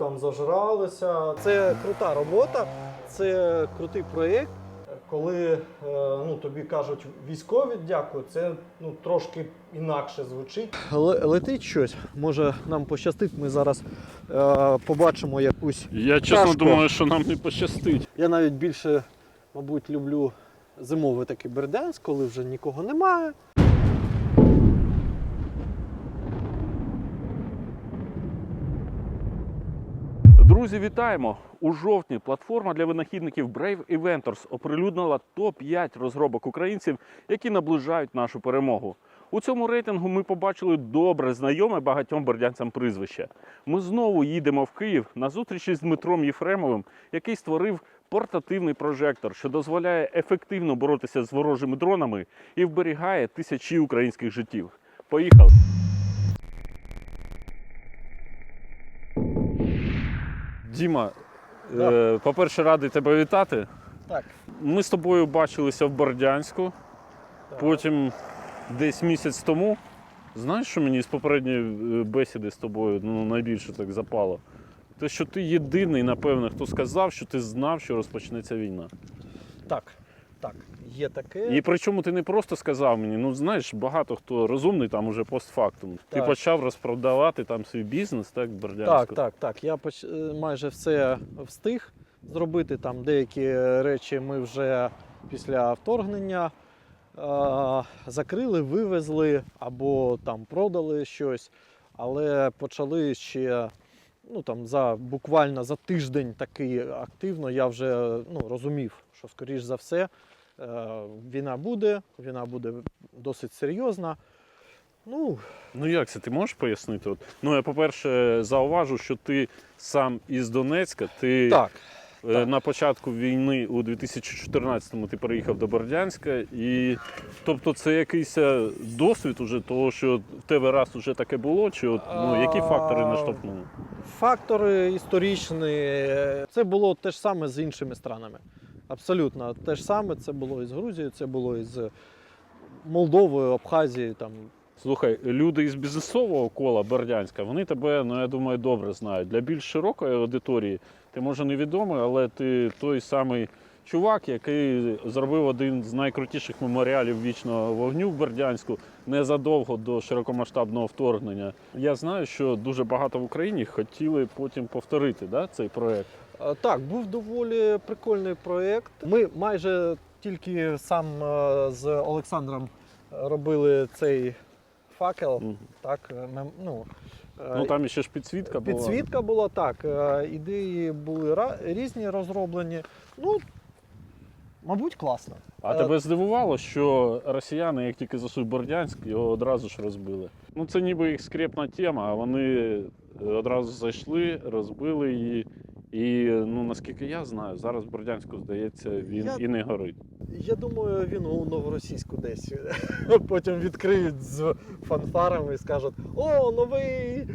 там зажралися. Це крута робота, це крутий проєкт. Коли е, ну, тобі кажуть військові дякую, це ну, трошки інакше звучить. летить щось, може нам пощастить, ми зараз е, побачимо якусь. Я чесно Тяжко. думаю, що нам не пощастить. Я навіть більше, мабуть, люблю зимовий такий Бердянськ, коли вже нікого немає. Друзі, вітаємо! У жовтні платформа для винахідників Brave Inventors оприлюднила топ-5 розробок українців, які наближають нашу перемогу. У цьому рейтингу ми побачили добре знайоме багатьом бердянцям прізвище. Ми знову їдемо в Київ на зустрічі з Дмитром Єфремовим, який створив портативний прожектор, що дозволяє ефективно боротися з ворожими дронами і вберігає тисячі українських життів. Поїхали! Діма, Да. е, по-перше, радий тебе вітати. Так. Ми з тобою бачилися в Бордянську, потім десь місяць тому. Знаєш, що мені з попередньої е, бесіди з тобою ну, найбільше так запало? Те, що ти єдиний, напевне, хто сказав, що ти знав, що розпочнеться війна. Так, так, є таке. І причому ти не просто сказав мені, ну знаєш, багато хто розумний там уже постфактум. Ти почав розпродавати там свій бізнес, так, Бердянську. Так, так, так. Я поч... е, майже все встиг зробити. Там деякі речі ми вже після вторгнення е- закрили, вивезли або там продали щось, але почали ще. Ну там за буквально за тиждень таки активно я вже ну, розумів, що скоріш за все війна буде, війна буде досить серйозна. Ну, Ну як це? Ти можеш пояснити? От, ну, я, по-перше, зауважу, що ти сам із Донецька, ти так. Е, Так. На початку війни у 2014-му ти переїхав до Бердянська, і тобто це якийсь е, досвід уже того, що в тебе раз уже таке було, чи от, ну, які фактори наштовхнули? Фактори історичні. Це було те ж саме з іншими странами. Абсолютно те ж саме. Це було і з Грузією, це було і з Молдовою, Абхазією. Там. Слухай, люди із бізнесового кола Бердянська, вони тебе, ну я думаю, добре знають. Для більш широкої аудиторії ти може невідомий, але ти той самий чувак, який зробив один з найкрутіших меморіалів вічного вогню в Бердянську незадовго до широкомасштабного вторгнення. Я знаю, що дуже багато в Україні хотіли потім повторити да, цей проект. Е, Так, був доволі прикольний проєкт. Ми майже тільки сам е, з Олександром робили цей факел. Мгм. Так, е, ну, Ну там ще ж підсвітка була. Підсвітка була так. Ідеї були різні розроблені. Ну, мабуть, класно. А тебе здивувало, що росіяни, як тільки зайшли в Бердянськ, його одразу ж розбили. Ну це ніби їх скрепна тема, а вони одразу зайшли, розбили її. І ну наскільки я знаю, зараз в Бердянську, здається, він Я- і не горить. Я думаю, він у новоросійську десь потім відкриють з фанфарами і скажуть: о, новий.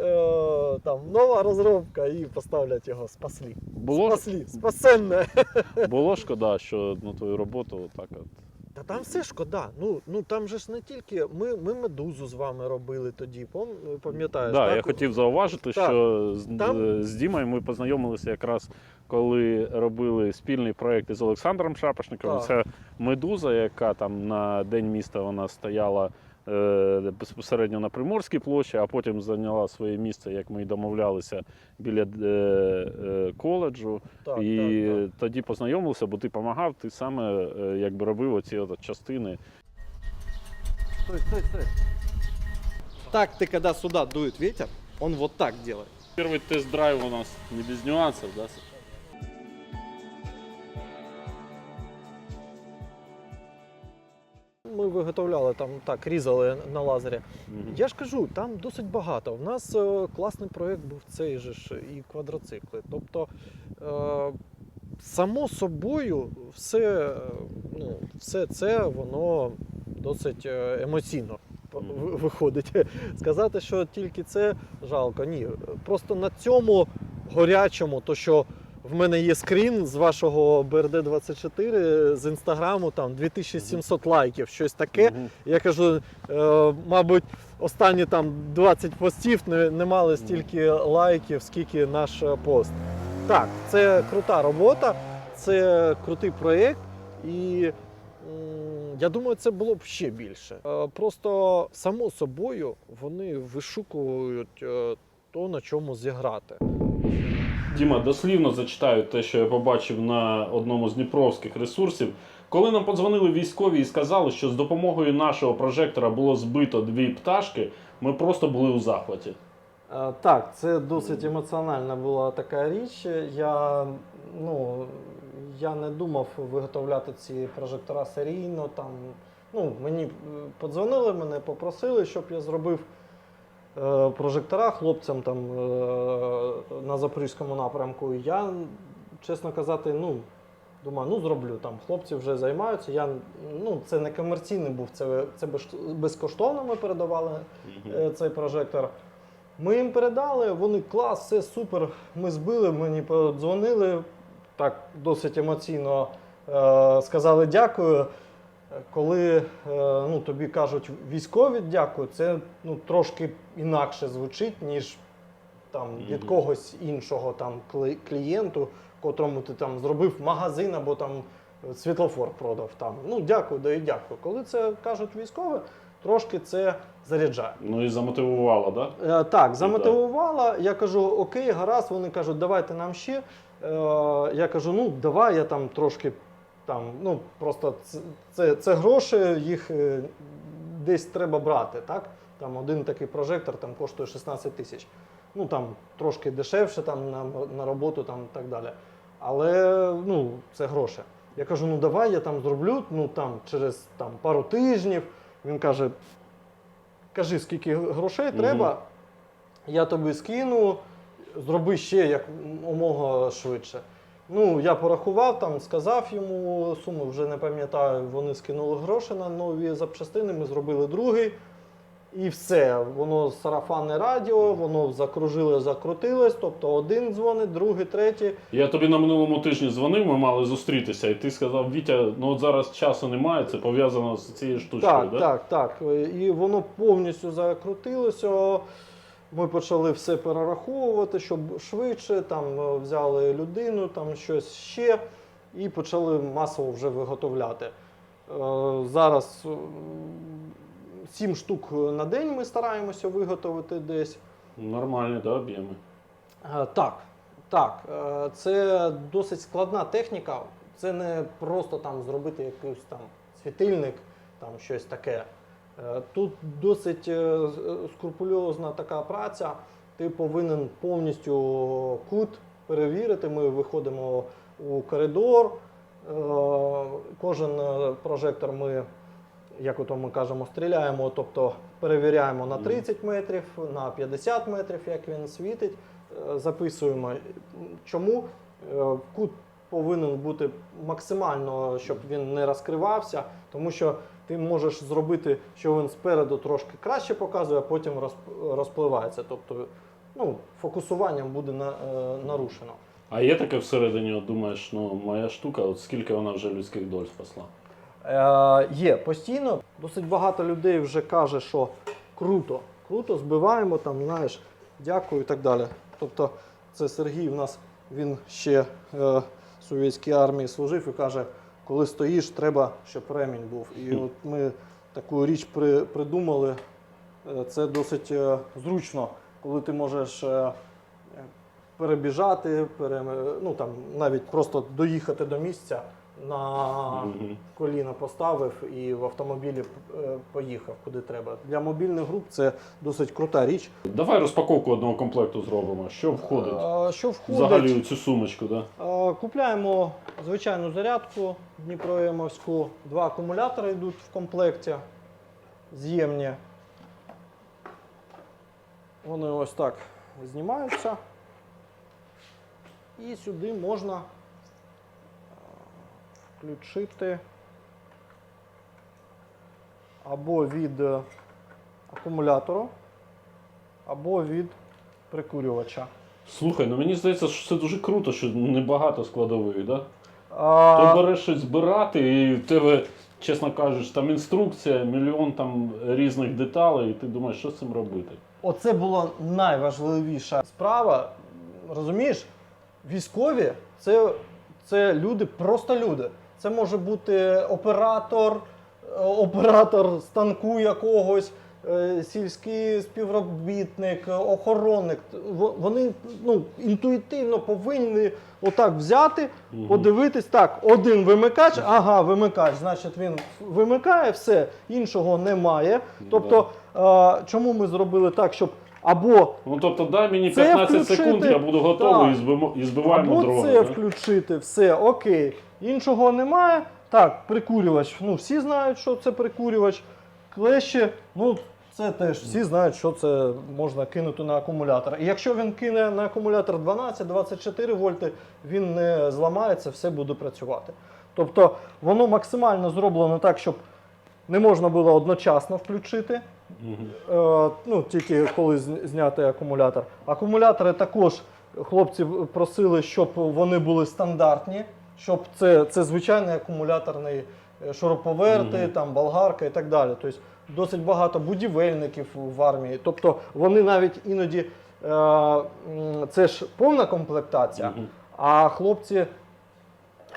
Е, там нова розробка і поставлять його спаслі. Було, Спаслі, спасенне. було шкода, що ну, твою роботу так от. Та там все шкода. Ну, ну там же ж не тільки. Ми, ми медузу з вами робили тоді, пам- пам'ятаєш? Да, так? я хотів зауважити, Так. що Там- з Дімою ми познайомилися якраз коли робили спільний проєкт із Олександром Шапошниковим. Так. Це медуза, яка там на День міста вона стояла е, безпосередньо на Приморській площі, а потім зайняла своє місце, як ми й домовлялися, біля е, е, коледжу. Так, і так, так. тоді познайомилися, бо ти допомагав, ти саме е, якби робив оці от частини. Стой, стой, стой. Так ты, когда сюда дует ветер, он вот так делает. Перший тест-драйв у нас не без нюансів, да? Ми виготовляли там так, різали на лазері. Мгм. Я ж кажу, там досить багато. У нас е, класний проєкт був цей же ж і квадроцикли. Тобто, е, само собою, все, е, ну, все це воно досить е, емоційно по- Мгм. ви- виходить. Сказати, що тільки це жалко. Ні. Просто на цьому горячому, то що В мене є скрін з вашого BRD24 з інстаграму, там 2700 лайків, щось таке. Мгм. Я кажу, е, мабуть, останні там 20 постів не, не мали стільки лайків, скільки наш е, пост. Так, це крута робота, це крутий проєкт, і м, я думаю, це було б ще більше. Е, Просто само собою вони вишукують е, то, на чому зіграти. Діма, дослівно зачитаю те, що я побачив на одному з дніпровських ресурсів. Коли нам подзвонили військові і сказали, що з допомогою нашого прожектора було збито дві пташки, ми просто були у захваті. Е, Так, це досить емоціональна була така річ. Я, ну, я не думав виготовляти ці прожектора серійно. Там, ну, мені подзвонили, мене попросили, щоб я зробив прожектора хлопцям там, е, на Запорізькому напрямку. Я, чесно казати, ну, думаю, ну зроблю там. Хлопці вже займаються. Я, ну, це не комерційний був, це, це безкоштовно ми передавали е, цей прожектор. Ми їм передали, вони клас, все супер. Ми збили, мені подзвонили. Так досить емоційно е, сказали дякую. Коли е, ну, тобі кажуть військові дякую, це ну, трошки інакше звучить, ніж там, від когось іншого там, клієнту, котрому ти там зробив магазин або там світлофор продав. Там. Ну, дякую, да і дякую. Коли це кажуть військові, трошки це заряджає. Ну і замотивувало, так? Да? Е, Так, замотивувала. Я кажу, окей, гаразд. Вони кажуть, давайте нам ще. Е, Я кажу, ну давай я там трошки там, ну просто це, це, це гроші, їх е, десь треба брати. Так? Там один такий прожектор там коштує 16 тисяч. Ну там трошки дешевше там на, на роботу там і так далі. Але ну, це гроші. Я кажу, ну давай я там зроблю ну, там, через там, пару тижнів. Він каже, кажи, скільки грошей треба, я тобі скину, зроби ще як умога швидше. Ну, я порахував там, сказав йому суму, вже не пам'ятаю, вони скинули гроші на нові запчастини, ми зробили другий. І все, воно сарафанне радіо, воно закружило, закрутилось. Тобто один дзвонить, другий, третій. Я тобі на минулому тижні дзвонив, ми мали зустрітися, і ти сказав, Вітя, ну от зараз часу немає, це пов'язано з цією штучкою. Так, да? так, так. І воно повністю закрутилося. Ми почали все перераховувати, щоб швидше там е, взяли людину, там щось ще, і почали масово вже виготовляти. Е, Зараз е, сім штук на день ми стараємося виготовити десь. Нормальні, да, об'єми. Е, Так, так. Е, Це досить складна техніка. Це не просто там зробити якийсь там світильник, там щось таке. Е, Тут досить е, скрупульозна така праця. Ти повинен повністю кут перевірити. Ми виходимо у коридор. Е, Кожен е, прожектор ми, як ото ми кажемо, стріляємо, тобто перевіряємо на 30 метрів, на 50 метрів, як він світить. Е, Записуємо. Чому Е, кут повинен бути максимально, щоб він не розкривався, тому що ти можеш зробити, що він спереду трошки краще показує, а потім розпливається. Тобто ну, фокусуванням буде на, е, нарушено. А є таке всередині, от думаєш, ну моя штука, от скільки вона вже людських доль спасла? Е, є постійно. Досить багато людей вже каже, що круто, круто, збиваємо там, знаєш, дякую і так далі. Тобто, це Сергій у нас він ще е, в совєтській армії служив і каже, коли стоїш, треба, щоб ремінь був. І от ми таку річ при, придумали. Е, Це досить е, зручно, коли ти можеш. е, Перебіжати, пере, ну там навіть просто доїхати до місця на коліна поставив і в автомобілі е, поїхав куди треба. Для мобільних груп це досить крута річ. Давай розпаковку одного комплекту зробимо. Що входить? А, Що входить? Взагалі у цю сумочку, да? А, Купляємо звичайну зарядку Дніпроємовську. Два акумулятори йдуть в комплекті. З'ємні. Вони ось так знімаються. І сюди можна включити або від е, акумулятору, або від прикурювача. Слухай, ну мені здається, що це дуже круто, що небагато складових, да? А, Ти береш щось збирати, і в тебе, чесно кажучи, там інструкція, мільйон там різних деталей, і ти думаєш, що з цим робити. Оце була найважливіша справа. Розумієш, військові це, це люди, просто люди. Це може бути оператор, е, оператор станку якогось, е, сільський співробітник, охоронник. Вони ну, інтуїтивно повинні отак взяти, подивитись, так, один вимикач, ага, вимикач, значить він вимикає все, іншого немає. Тобто, чому ми зробили так, щоб або Ну тобто дай мені Це 15 включити. секунд, я буду готовий і збимо- і збиваємо Або дрона. це да? включити, все, окей. Іншого немає. Так, прикурювач. Ну, всі знають, що це прикурювач. Клещі, ну, це теж всі знають, що це можна кинути на акумулятор. І якщо він кине на акумулятор 12-24 вольти, він не зламається, все буде працювати. Тобто воно максимально зроблено так, щоб не можна було одночасно включити. Е, ну, тільки коли зняти акумулятор. Акумулятори також хлопці просили, щоб вони були стандартні, щоб це, це звичайний акумуляторний е, шуруповерти, там, болгарка і так далі. Тобто досить багато будівельників в армії. Тобто вони навіть іноді е, це ж повна комплектація, а хлопці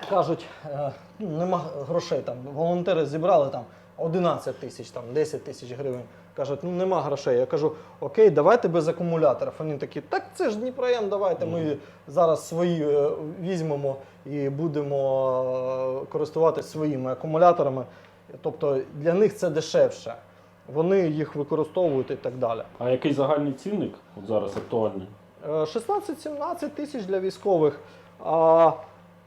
кажуть, е, ну, нема грошей там. Волонтери зібрали там 11 тисяч, там 10 тисяч гривень. Кажуть, ну нема грошей. Я кажу, окей, давайте без акумуляторів. Вони такі, так це ж Дніпроєм, давайте ми зараз свої е, візьмемо і будемо е, користуватися своїми акумуляторами. Тобто для них це дешевше. Вони їх використовують і так далі. А який загальний цінник от зараз актуальний? Е, 16-17 тисяч для військових. А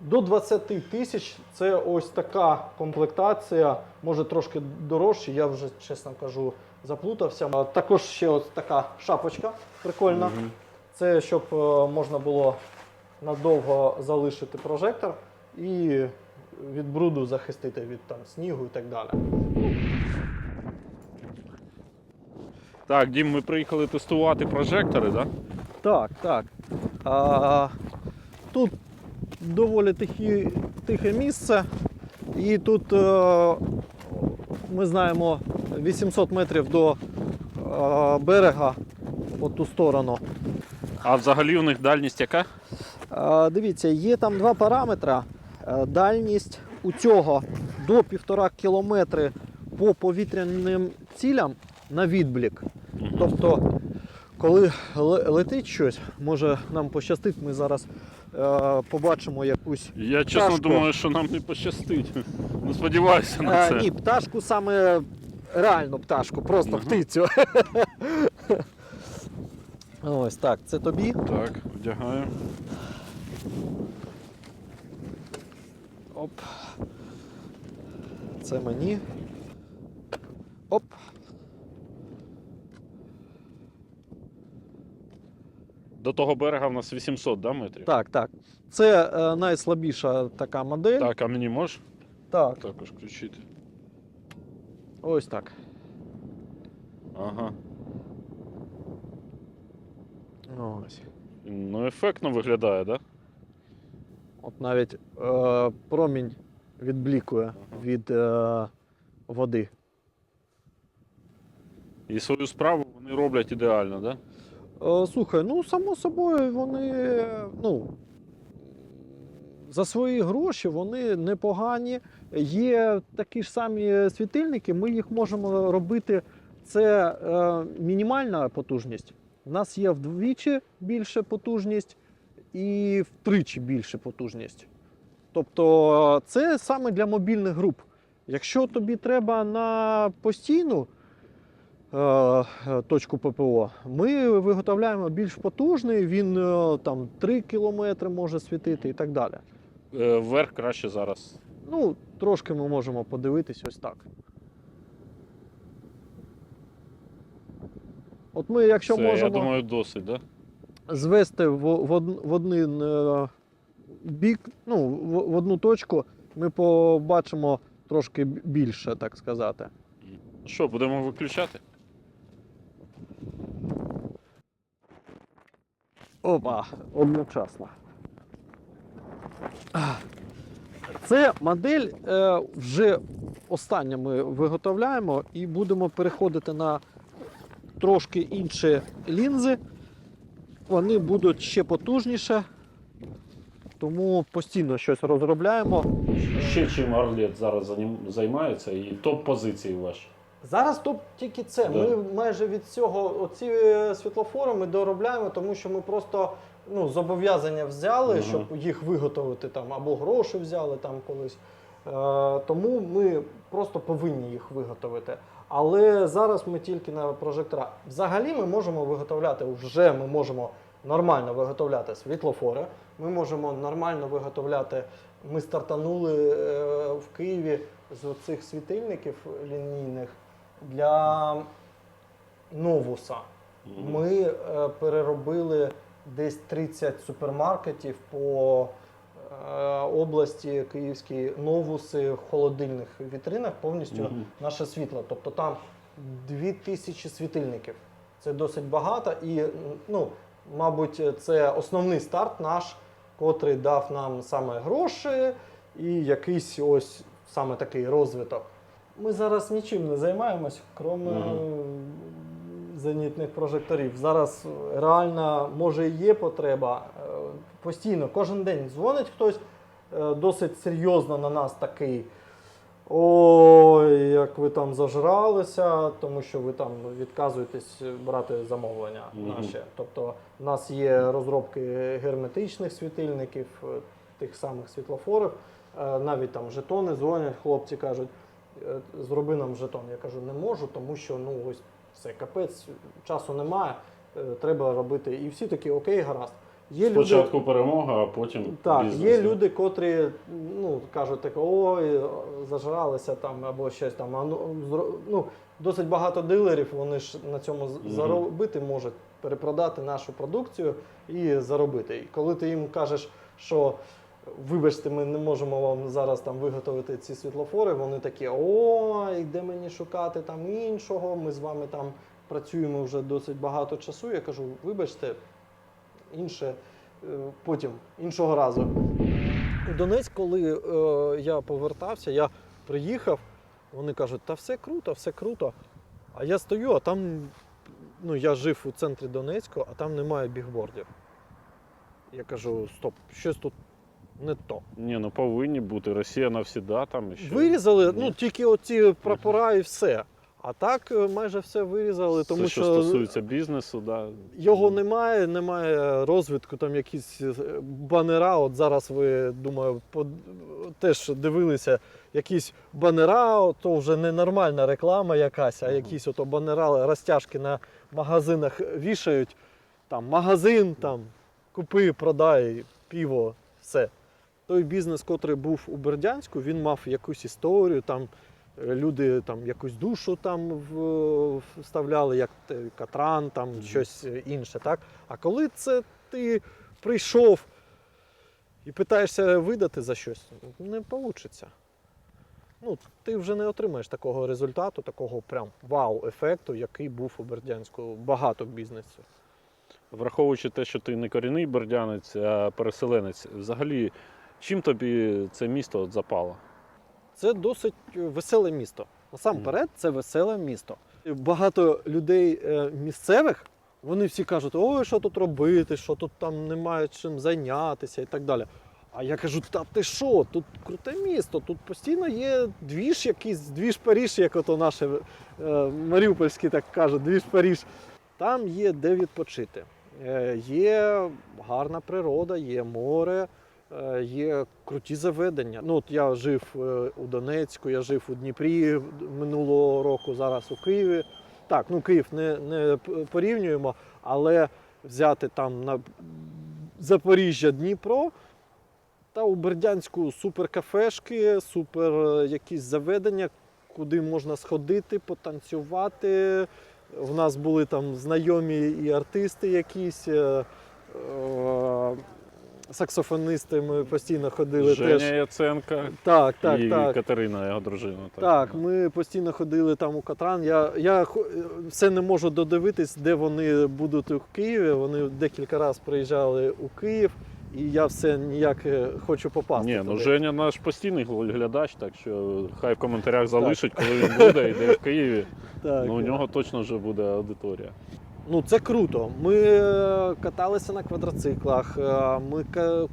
до 20 тисяч це ось така комплектація, може трошки дорожче, я вже, чесно кажу, заплутався. Також ще ось така шапочка прикольна. Мгм. Це щоб е, можна було надовго залишити прожектор і від бруду захистити від там, снігу і так далі. Так, Дім, ми приїхали тестувати прожектори, да? Так, так. А, тут доволі тихі, тихе місце, і тут е, ми знаємо 800 метрів до е, берега по ту сторону. А взагалі у них дальність яка? Е, дивіться, є там два параметри. Е, Дальність у цього до 1,5 кілометри по повітряним цілям на відблік. Тобто, коли летить щось, може нам пощастить, ми зараз е, побачимо якусь. Я чесно Пташку. думаю, що нам не пощастить. Ну сподіваюся на Е, ні, пташку саме реальну пташку, просто птицю. Ось так, це тобі. Так, вдягаю. Оп. Це мені. Оп. До того берега в нас 800 да, метрів? Так, так. Це е, найслабіша така модель. Так, а мені можеш Так, також включити? Ось так. Ага. Ось. Ну, ефектно виглядає, да? От навіть е, промінь відблікує від е, води. І свою справу вони роблять ідеально, да? Е, слухай, ну само собою вони ну, за свої гроші вони непогані. Є такі ж самі світильники, ми їх можемо робити. Це е, мінімальна потужність. У нас є вдвічі більше потужність і втричі більше потужність. Тобто це саме для мобільних груп. Якщо тобі треба на постійну е, точку ППО, ми виготовляємо більш потужний, він е, там 3 кілометри може світити і так далі. Е, Вверх краще зараз. Ну, трошки ми можемо подивитись ось так. От ми, якщо Це, можемо я думаю, досить, да? звести в, в, в один е, бік, ну, в, в одну точку, ми побачимо трошки більше, так сказати. Що, будемо виключати? Опа, одночасно. Це модель е, вже остання ми виготовляємо і будемо переходити на трошки інші лінзи. Вони будуть ще потужніше, тому постійно щось розробляємо. Ще чим Арлет зараз займається і топ-позиції ваші. Зараз топ тільки це. Да. Ми майже від цього оці е, світлофори ми доробляємо, тому що ми просто ну, зобов'язання взяли, щоб їх виготовити там, або гроші взяли там колись. Е, тому ми просто повинні їх виготовити. Але зараз ми тільки на прожектора. Взагалі ми можемо виготовляти, вже ми можемо нормально виготовляти світлофори. Ми можемо нормально виготовляти. Ми стартанули е, в Києві з цих світильників лінійних для новуса. Ми е, переробили десь 30 супермаркетів по е, області Київській новуси в холодильних вітринах повністю Мгм. наше світло. Тобто там 2000 світильників. Це досить багато і, ну, мабуть, це основний старт наш, котрий дав нам саме гроші і якийсь ось саме такий розвиток. Ми зараз нічим не займаємось, крім Мгм. Зенітних прожекторів. Зараз реально, може, і є потреба. е, Постійно, кожен день дзвонить хтось е, досить серйозно на нас такий. Ой, як ви там зажралися, тому що ви там відказуєтесь брати замовлення наші. Тобто, в нас є розробки герметичних світильників, е, тих самих світлофорів, е, навіть там жетони дзвонять, хлопці кажуть, е, зроби нам жетон. Я кажу, не можу, тому що ну ось все, капець, часу немає, е, треба робити. І всі такі, окей, гаразд. Є Спочатку перемога, а потім так, бізнес. є люди, котрі ну, кажуть, так, ой, зажралися там або щось там. А ну, ну, досить багато дилерів, вони ж на цьому Мгм. заробити можуть, перепродати нашу продукцію і заробити. І коли ти їм кажеш, що вибачте, ми не можемо вам зараз там виготовити ці світлофори, вони такі, ой, де мені шукати там іншого, ми з вами там працюємо вже досить багато часу. Я кажу, вибачте, інше е, потім, іншого разу. У Донецьк, коли е, я повертався, я приїхав, вони кажуть, та все круто, все круто. А я стою, а там, ну я жив у центрі Донецьку, а там немає бігбордів. Я кажу, стоп, щось тут не то. Ні, ну повинні бути. Росія навсіда там ще. Вирізали, Ні. ну тільки оці прапора і все. А так е, майже все вирізали, тому Це, що, що стосується бізнесу, да. Його немає, немає розвитку, там якісь е, банера. От зараз ви думаю, под... теж дивилися якісь банера, то вже не нормальна реклама якась, а якісь ото банера, розтяжки на магазинах вішають. Там магазин, там купи, продай, піво, все. Той бізнес, котрий був у Бердянську, він мав якусь історію, там е, люди там якусь душу там вставляли, як катран, там Мгм. щось інше. Так? А коли це ти прийшов і питаєшся видати за щось, не вийде. Ну, ти вже не отримаєш такого результату, такого прям вау-ефекту, який був у Бердянську. Багато бізнесів. Враховуючи те, що ти не корінний бердянець, а переселенець, взагалі, чим тобі це місто от запало? Це досить веселе місто. Насамперед, це веселе місто. Багато людей е, місцевих, вони всі кажуть, ой, що тут робити, що тут там немає чим зайнятися і так далі. А я кажу, та ти що, тут круте місто, тут постійно є двіж якийсь, двіж Паріж, як ото наше е, маріупольські так кажуть, двіж Паріж. Там є де відпочити. Е, є гарна природа, є море, є круті заведення. Ну, от я жив е, у Донецьку, я жив у Дніпрі минулого року, зараз у Києві. Так, ну Київ не, не порівнюємо, але взяти там на Запоріжжя, Дніпро. Та у Бердянську супер кафешки, супер е, якісь заведення, куди можна сходити, потанцювати. В нас були там знайомі і артисти якісь. Саксофоністи, ми постійно ходили Женя теж. Яценка Так, так, і так. Катерина, його дружина. Так, ми постійно ходили там у Катран. Я, я все не можу додивитись, де вони будуть у Києві. Вони декілька разів приїжджали у Київ, і я все ніяк е, хочу попасти. Ні, ну. Женя наш постійний глядач, так що хай в коментарях залишить, коли він буде, йде в Києві. так, Ну у нього точно вже буде аудиторія. Ну, це круто. Ми е, каталися на квадроциклах, е, ми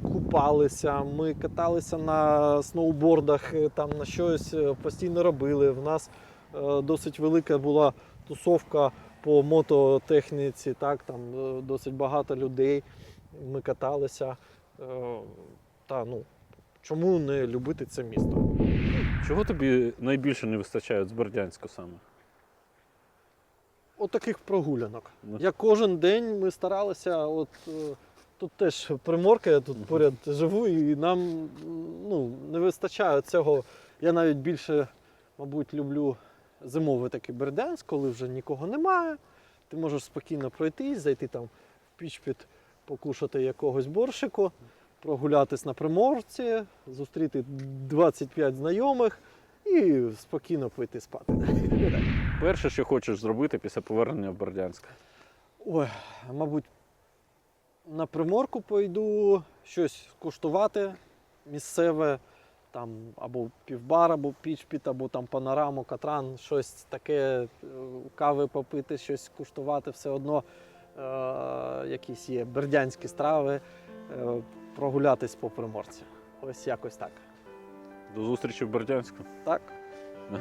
купалися, ми каталися на сноубордах, е, там на щось постійно робили. В нас досить велика була тусовка по мототехніці, так, там досить багато людей. Ми каталися. Та, ну, чому не любити це місто? Чого тобі найбільше не вистачає з Бердянську саме? От таких прогулянок. Ну. Я кожен день ми старалися, от е, тут теж приморка, я тут поряд живу, і нам ну, не вистачає цього. Я навіть більше, мабуть, люблю зимовий такий Бердянськ, коли вже нікого немає. Ти можеш спокійно пройтись, зайти там в пічпіт, покушати якогось борщику, прогулятись на приморці, зустріти 25 знайомих і спокійно пойти спати. Перше, що хочеш зробити після повернення в Бердянськ. Ой, мабуть, на приморку пойду щось куштувати місцеве, там або півбар, або пічпіт, або там панораму, катран, щось таке, е, кави попити, щось куштувати, все одно е, якісь є бердянські страви, е, прогулятись по приморці. Ось якось так. До зустрічі в Бердянську. Так? Е,